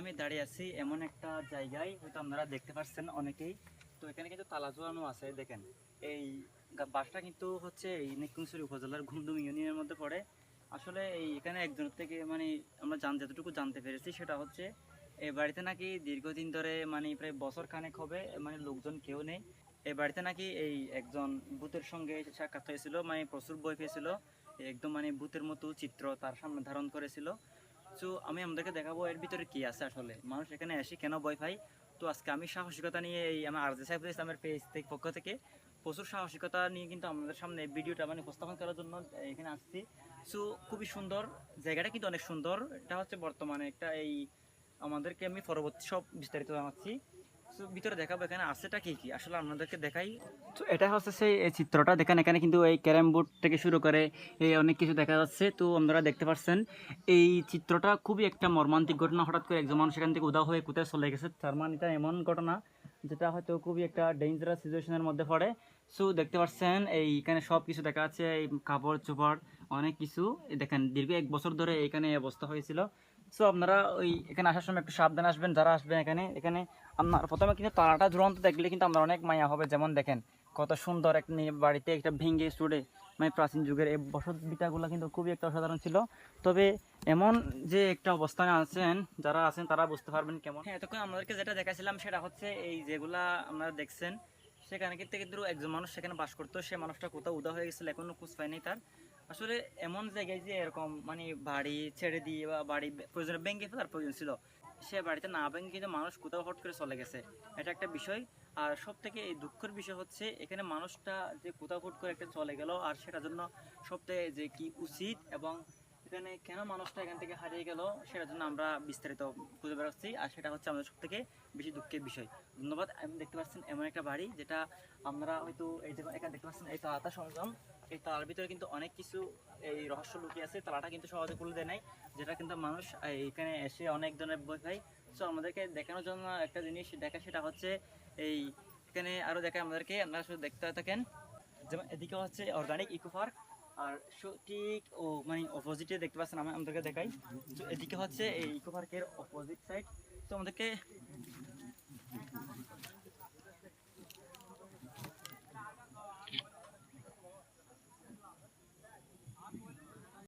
আমি দাঁড়িয়ে আছি এমন একটা জায়গায়, হয়তো আপনারা দেখতে পাচ্ছেন অনেকেই। তো এখানে কিন্তু তালা জোয়ানো আছে, দেখেন। এই বাসটা কিন্তু হচ্ছে এই নিকুঞ্চুরি উপজেলার ঘুমদুম ইউনিয়নের মধ্যে পড়ে। আসলে এই এখানে একজন থেকে মানে আমরা জান যতটুকু জানতে পেরেছি, সেটা হচ্ছে এই বাড়িতে নাকি দীর্ঘদিন ধরে মানে প্রায় বছর খানেক হবে মানে লোকজন কেউ নেই। এই বাড়িতে নাকি এই একজন ভূতের সঙ্গে সাক্ষাৎ হয়েছিল মানে প্রচুর বই পেয়েছিল। একদম মানে ভূতের মতো চিত্র তার সামনে ধারণ করেছিল। তো আমি আমাদেরকে দেখাবো এর ভিতরে কি আছে আসলে। মানুষ এখানে এসে কেন ভয় পাই তো আজকে আমি সাহসিকতা নিয়ে এই আমার আরজে সাইফুল ইসলামের পেজ থেকে পক্ষ থেকে প্রচুর সাহসিকতা নিয়ে কিন্তু আমাদের সামনে ভিডিওটা মানে উপস্থাপন করার জন্য এখানে আসছি। সো খুবই সুন্দর, জায়গাটা কিন্তু অনেক সুন্দর। এটা হচ্ছে বর্তমানে একটা এই আমাদেরকে আমি পরবর্তী সব বিস্তারিত জানাচ্ছি। ভিতরে দেখাবো এখানে আছেটা কি কি? আসলে আপনাদেরকে দেখাই। তো এটা হচ্ছে সেই চিত্রটা। দেখেন, এখানে কিন্তু এই ক্যারাম বোর্ড থেকে শুরু করে এই অনেক কিছু দেখা যাচ্ছে। তো আপনারা দেখতে পাচ্ছেন এই চিত্রটা খুবই একটা মর্মান্তিক ঘটনা। হঠাৎ করে একজন মানুষ সেখান থেকে উদাও হয়ে কোথায় চলে গেছে, তার মানে এটা এমন ঘটনা যেটা হয়তো খুবই একটা ডেঞ্জারাস সিচুয়েশনের মধ্যে পড়ে। সো দেখতে পাচ্ছেন এই এখানে সব কিছু দেখা যাচ্ছে, এই কাপড় চোপড়, অনেক কিছু। দেখেন, দীর্ঘ এক বছর ধরে এখানে অবস্থা হয়েছিল। সো আপনারা ওই এখানে আসার সময় একটু সাবধানে আসবেন, যারা আসবেন এখানে। এখানে আপনার প্রথমে কিন্তু তালাটা ঝুলন্ত দেখলে কিন্তু আপনার অনেক মায়া হবে। যেমন দেখেন, কত সুন্দর একটা নিয়ে বাড়িতে একটা ভেঙে চুড়ে মানে প্রাচীন যুগের এই বসত বিটাগুলো কিন্তু খুবই একটা অসাধারণ ছিল। তবে এমন যে একটা অবস্থানে আছেন, যারা আছেন তারা বুঝতে পারবেন কেমন। হ্যাঁ এতক্ষণ আমাদেরকে যেটা দেখাছিলাম সেটা হচ্ছে এই যেগুলা আপনারা দেখছেন, সেখানে কিন্তু কিন্তু একজন মানুষ সেখানে বাস করতো। সে মানুষটা কোথাও উদা হয়ে গেছিল, এখনও খোঁজ পায়নি তার। আসলে এমন জায়গায় যে এরকম মানে বাড়ি ছেড়ে দিয়ে বা বাড়ি প্রয়োজনে ব্যাংকে ফেলার প্রয়োজন ছিল, সে বাড়িতে না ব্যাংকে কিন্তু মানুষ কোথাও হট করে চলে গেছে, এটা একটা বিষয়। আর সব থেকে এই দুঃখের বিষয় হচ্ছে, এখানে মানুষটা যে কোথাও হট করে একটা চলে গেল, আর সেটার জন্য সব থেকে যে কি উচিত এবং এখানে কেন মানুষটা এখান থেকে হারিয়ে গেল, সেটার জন্য আমরা বিস্তারিত খুঁজে বেড়াচ্ছি। আর সেটা হচ্ছে আমাদের সব থেকে বেশি দুঃখের বিষয়। ধন্যবাদ। আমি দেখতে পাচ্ছেন এমন একটা বাড়ি, যেটা আমরা হয়তো এই যে এখানে দেখতে পাচ্ছেন এই তালাটা সংযম এই তালার ভিতরে কিন্তু অনেক কিছু, এই রহস্য লুকিয়ে আছে। তালাটা কিন্তু সহজে খুলে দেয় নাই, যেটা কিন্তু মানুষ এখানে এসে অনেক ধরনের বই পায়। সো আমাদেরকে দেখানোর জন্য একটা জিনিস দেখা, সেটা হচ্ছে এই, এখানে আরও দেখায় আমাদেরকে। আপনারা শুধু দেখতে থাকেন। যেমন এদিকে হচ্ছে অর্গানিক ইকো পার্ক আর ঠিক ও মানে অপোজিটে দেখতে পাচ্ছেন, আমি আমাদেরকে দেখাই। তো এদিকে হচ্ছে এই ইকো পার্কের অপোজিট সাইড তো আমাদেরকে